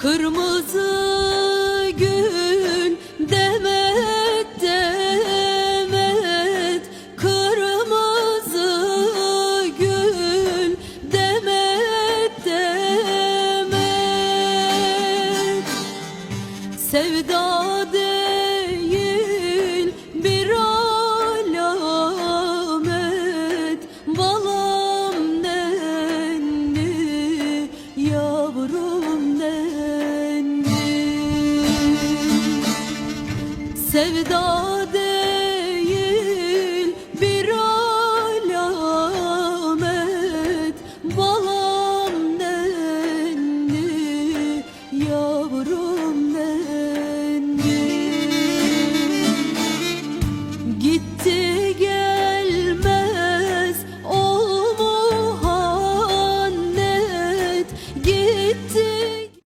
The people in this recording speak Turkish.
Kırmızı gül demet demet. Kırmızı gül demet demet. Sevda değil sevda değil bir alamet. Balam nenni yavrum nenni. Gitti gelmez ol muhannet. Gitti